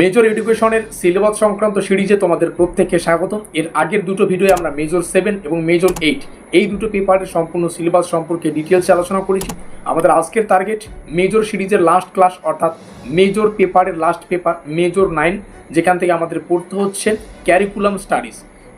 Major এডুকেশনের syllabus সংক্রান্ত সিরিজে তোমাদের প্রত্যেককে স্বাগত। এর আগের দুটো ভিডিও আমরা মেজর সেভেন এবং মেজর এইট এই দুটো পেপারের সম্পূর্ণ সিলেবাস সম্পর্কে ডিটেলসে আলোচনা করেছি। আমাদের আজকের টার্গেট মেজর সিরিজের লাস্ট ক্লাস অর্থাৎ মেজর পেপারের লাস্ট পেপার মেজর নাইন যেখান থেকে আমাদের পড়তে হচ্ছে ক্যারিকুলাম স্টাডিজ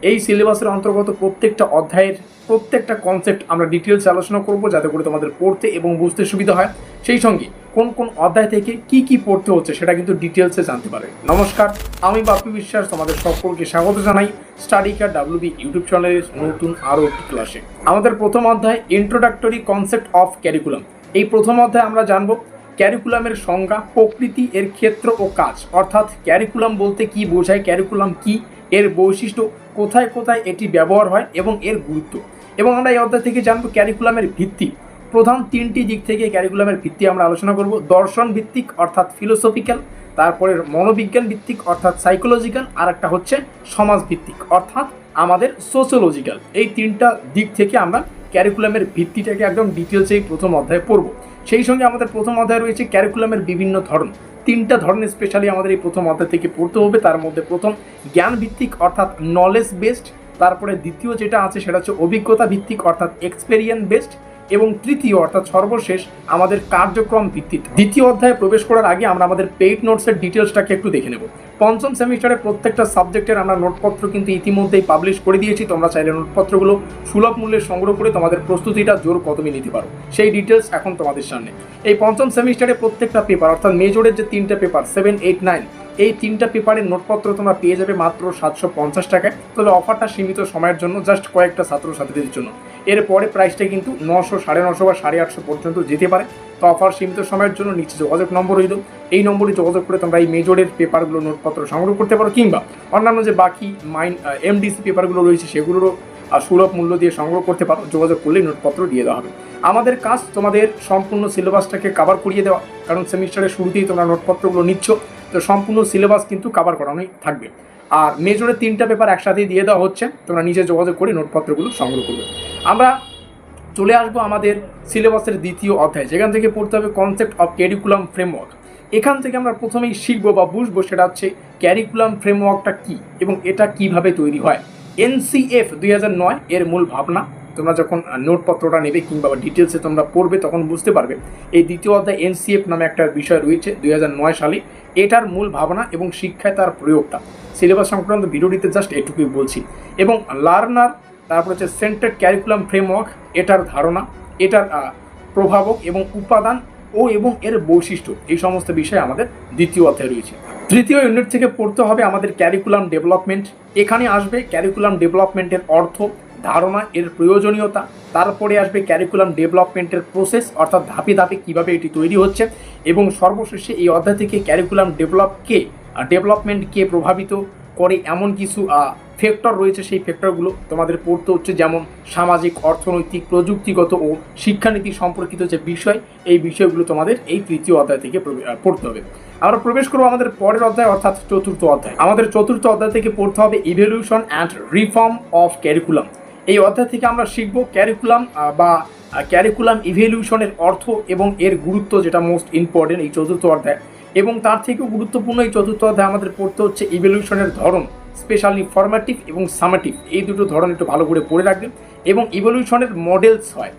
এই সিলেবাসের অন্তর্গত প্রত্যেকটা অধ্যায়ের প্রত্যেকটা কনসেপ্ট আমরা ডিটেলস আলোচনা করব যাতে করে তোমাদের পড়তে এবং বুঝতে সুবিধা হয়। সেই সঙ্গে কোন কোন অধ্যায় থেকে কি কি পড়তে হচ্ছে সেটা কিন্তু ডিটেলসে জানতে পারে। নমস্কার, আমি বাপি বিশ্বাস, তোমাদের সকলকে স্বাগত জানাই স্টাডি কার ডাব্লিউবি ইউটিউব চ্যানেলের নতুন আরও একটি ক্লাসে আমাদের প্রথম অধ্যায় ইন্ট্রোডাক্টরি কনসেপ্ট অফ ক্যারিকুলাম এই প্রথম অধ্যায়ে আমরা জানব ক্যারিকুলামের সংজ্ঞা, প্রকৃতি, এর ক্ষেত্র ও কাজ। অর্থাৎ ক্যারিকুলাম বলতে কি বোঝায় ক্যারিকুলাম কি, এর বৈশিষ্ট্য, কোথায় কোথায় এটি ব্যবহার হয় এবং এর গুরুত্ব। এবং আমরা এই অধ্যায় থেকে জানব ক্যারিকুলামের ভিত্তি। প্রধান তিনটি দিক থেকে ক্যারিকুলামের ভিত্তি আমরা আলোচনা করব। দর্শন ভিত্তিক অর্থাৎ ফিলোসফিক্যাল তারপরে মনোবিজ্ঞান ভিত্তিক অর্থাৎ সাইকোলজিক্যাল আর একটা হচ্ছে সমাজ ভিত্তিক অর্থাৎ আমাদের সোশ্যোলজিক্যাল এই তিনটা দিক থেকে আমরা ক্যারিকুলামের ভিত্তিটাকে একদম ডিটেলসে এই প্রথম অধ্যায়ে পড়ব। সেই সঙ্গে আমাদের প্রথম অধ্যায় রয়েছে ক্যারিকুলামের বিভিন্ন ধরন। তিনটা ধরনের স্পেশালি আমাদের এই প্রথম অধ্যায় থেকে পড়তে হবে। তার মধ্যে প্রথম জ্ঞান ভিত্তিক অর্থাৎ নলেজ বেসড তারপরে দ্বিতীয় যেটা আছে সেটা হচ্ছে অভিজ্ঞতা ভিত্তিক অর্থাৎ এক্সপেরিয়েন্স বেসড এবং তৃতীয়, অর্থাৎ সর্বশেষ, আমাদের কার্যক্রম ভিত্তিক দ্বিতীয় অধ্যায়ে প্রবেশ করার আগে আমরা আমাদের পেইড নোটসের ডিটেলসটাকে একটু দেখে নেব। পঞ্চম সেমিস্টারের প্রত্যেকটা সাবজেক্টের আমরা নোটপত্র কিন্তু ইতিমধ্যেই পাবলিশ করে দিয়েছি। তোমরা চাইলে নোটপত্রগুলো সুলভ মূল্যে সংগ্রহ করে তোমাদের প্রস্তুতিটা জোর কদমে নিতে পারো। সেই ডিটেলস এখন তোমাদের সামনে। এই পঞ্চম সেমিস্টারে প্রত্যেকটা পেপার অর্থাৎ মেজরের যে তিনটা পেপার সেভেন এইট নাইন এই তিনটা পেপারের নোটপত্র তোমরা পেয়ে যাবে মাত্র সাতশো পঞ্চাশ টাকায়। তবে অফারটা সীমিত সময়ের জন্য জাস্ট কয়েকটা ছাত্রছাত্রীদের জন্য। এরপরে প্রাইসটা কিন্তু নশো, সাড়ে নশো বা সাড়ে আটশো পর্যন্ত যেতে পারে। তো অফার সীমিত সময়ের জন্য নিচে যোগাযোগ নম্বর রইল। এই নম্বরে যোগাযোগ করে তোমরা এই মেজরের পেপারগুলো, নোটপত্র সংগ্রহ করতে পারো কিংবা অন্যান্য যে বাকি মাইন এমডিসি পেপারগুলো রয়েছে সেগুলোরও আর সুলভ মূল্য দিয়ে সংগ্রহ করতে পারো। যোগাযোগ করলেই নোটপত্র দিয়ে দেওয়া হবে। আমাদের কাজ তোমাদের সম্পূর্ণ সিলেবাসটাকে কাভার করিয়ে দেওয়া। কারণ সেমিস্টারের শুরুতেই তোমরা নোটপত্রগুলো নিচ্ছ। তো সম্পূর্ণ সিলেবাস কিন্তু কাভার করানোই থাকবে। আর মেজরের তিনটা পেপার একসাথেই দিয়ে দেওয়া হচ্ছে, তোমরা নিজে যোগাযোগ করে নোটপত্রগুলো সংগ্রহ করবে। আমরা চলে আসব আমাদের সিলেবাসের দ্বিতীয় অধ্যায়, যেখান থেকে পড়তে হবে কনসেপ্ট অফ ক্যারিকুলাম ফ্রেমওয়ার্ক এখান থেকে আমরা প্রথমেই শিখব বা বুঝব সেটা হচ্ছে ক্যারিকুলাম ফ্রেমওয়ার্কটা কী এবং এটা কীভাবে তৈরি হয়। এনসিএফ দুই হাজার নয় এর মূল ভাবনা। তোমরা যখন নোটপত্রটা নেবে কিংবা ডিটেলসে তোমরা পড়বে, তখন বুঝতে পারবে এই দ্বিতীয় অধ্যায় এনসিএফ নামে একটা বিষয় রয়েছে দুই হাজার নয় সালে। এটার মূল ভাবনা এবং শিক্ষায় তার প্রয়োগটা। সিলেবাস সংক্রান্ত ভিডিওটিতে জাস্ট এটুকুই বলছি। এবং লার্নার, তারপর হচ্ছে সেন্টার ক্যারিকুলাম ফ্রেমওয়ার্ক, এটার ধারণা, এটার প্রভাবক এবং উপাদান ও এবং এর বৈশিষ্ট্য, এই সমস্ত বিষয় আমাদের দ্বিতীয় অধ্যায় রয়েছে। তৃতীয় ইউনিট থেকে পড়তে হবে আমাদের ক্যারিকুলাম ডেভেলপমেন্ট। এখানে আসবে ক্যারিকুলাম ডেভেলপমেন্টের অর্থ ধারণা, এর প্রয়োজনীয়তা, তারপরে আসবে ক্যারিকুলাম ডেভেলপমেন্টের প্রসেস অর্থাৎ ধাপে ধাপে কীভাবে এটি তৈরি হচ্ছে এবং সর্বশেষে এই অধ্যায় থেকে ক্যারিকুলাম ডেভেলপকে ডেভেলপমেন্টকে প্রভাবিত করে এমন কিছু ফ্যাক্টর রয়েছে, সেই ফ্যাক্টরগুলো তোমাদের পড়তে হচ্ছে, যেমন সামাজিক, অর্থনৈতিক, প্রযুক্তিগত ও শিক্ষানীতি সম্পর্কিত যে বিষয়, এই বিষয়গুলো তোমাদের এই তৃতীয় অধ্যায় থেকে পড়তে হবে। আমরা প্রবেশ করব আমাদের পরের অধ্যায়, অর্থাৎ চতুর্থ অধ্যায়। আমাদের চতুর্থ অধ্যায় থেকে পড়তে হবে evolution and reform of curriculum এই অধ্যায় থেকে আমরা শিখব ক্যারিকুলাম বা ক্যারিকুলাম ইভলিউশনের অর্থ এবং এর গুরুত্ব যেটা মোস্ট ইম্পর্টেন্ট এই চতুর্থ অধ্যায়। এবং তার থেকেও গুরুত্বপূর্ণ এই চতুর্থ অধ্যায় আমাদের পড়তে হচ্ছে ইভলিউশনের ধরন স্পেশালি ফরম্যাটিভ এবং সামেটিভ এই দুটো ধরন একটু ভালো করে পড়ে রাখবেন। এবং ইভলিউশনের মডেলস হয়।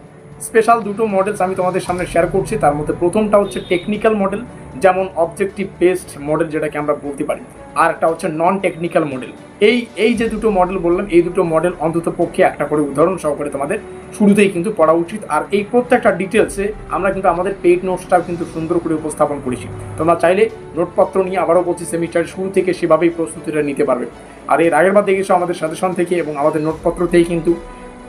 স্পেশাল দুটো মডেলস আমি তোমাদের সামনে শেয়ার করছি, তার মধ্যে প্রথমটা হচ্ছে টেকনিক্যাল মডেল যেমন অবজেক্টিভ বেসড মডেল যেটাকে আমরা বলতে পারি, আর একটা হচ্ছে নন টেকনিক্যাল মডেল এই এই যে দুটো মডেল বললাম, এই দুটো মডেল অন্তত পক্ষে একটা করে উদাহরণ সহকারে তোমাদের শুরুতেই কিন্তু পড়া উচিত। আর এই প্রত্যেকটা ডিটেলসে আমরা কিন্তু আমাদের পেইড নোটসটাও কিন্তু সুন্দর করে উপস্থাপন করেছি। তোমরা চাইলে নোটপত্র নিয়ে আবারও পঁচিশ সেমিস্টার শুরু থেকে সেভাবেই প্রস্তুতিটা নিতে পারবে। আর এর আগের বার দেখেছ আমাদের সাজেশন থেকে এবং আমাদের নোটপত্র থেকেই কিন্তু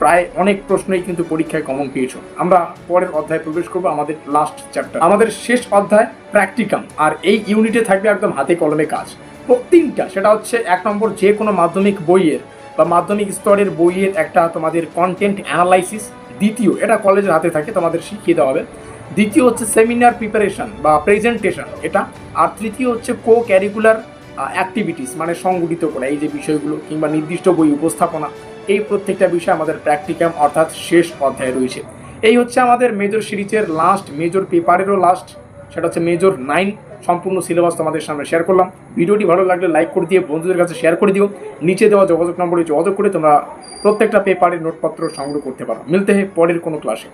প্রায় অনেক প্রশ্নই কিন্তু পরীক্ষায় কমন পেয়েছ। আমরা পরের অধ্যায়ে প্রবেশ করব, আমাদের লাস্ট চ্যাপ্টার আমাদের শেষ অধ্যায় প্র্যাকটিকাম আর এই ইউনিটে থাকবে একদম হাতে কলমে কাজ। প্রত্যেকটা সেটা হচ্ছে এক নম্বর যে কোনো মাধ্যমিক বইয়ের বা মাধ্যমিক স্তরের বইয়ের একটা তোমাদের কন্টেন্ট অ্যানালাইসিস দ্বিতীয়, এটা কলেজের হাতে থাকে, তোমাদের শিখিয়ে দেওয়া হবে। দ্বিতীয় হচ্ছে সেমিনার প্রিপারেশন বা প্রেজেন্টেশন এটা। আর তৃতীয় হচ্ছে কো ক্যারিকুলার অ্যাক্টিভিটিস মানে সংগঠিত করা, এই যে বিষয়গুলো, কিংবা নির্দিষ্ট বই উপস্থাপনা। এই প্রত্যেকটা বিষয় আমাদের প্র্যাকটিক্যাম অর্থাৎ শেষ অধ্যায়ে রয়েছে। এই হচ্ছে আমাদের মেজর সিরিজের লাস্ট মেজর পেপারেরও লাস্ট সেটা হচ্ছে মেজর নাইন সম্পূর্ণ সিলেবাস তোমাদের সামনে শেয়ার করলাম। ভিডিওটি ভালো লাগলে লাইক করে দিয়ে বন্ধুদের কাছে শেয়ার করে দিও। নিচে দেওয়া যোগাযোগ নম্বরে যোগাযোগ করে তোমরা প্রত্যেকটা পেপারের নোটপত্র সংগ্রহ করতে পারো। মিলতে পরের কোনো ক্লাসে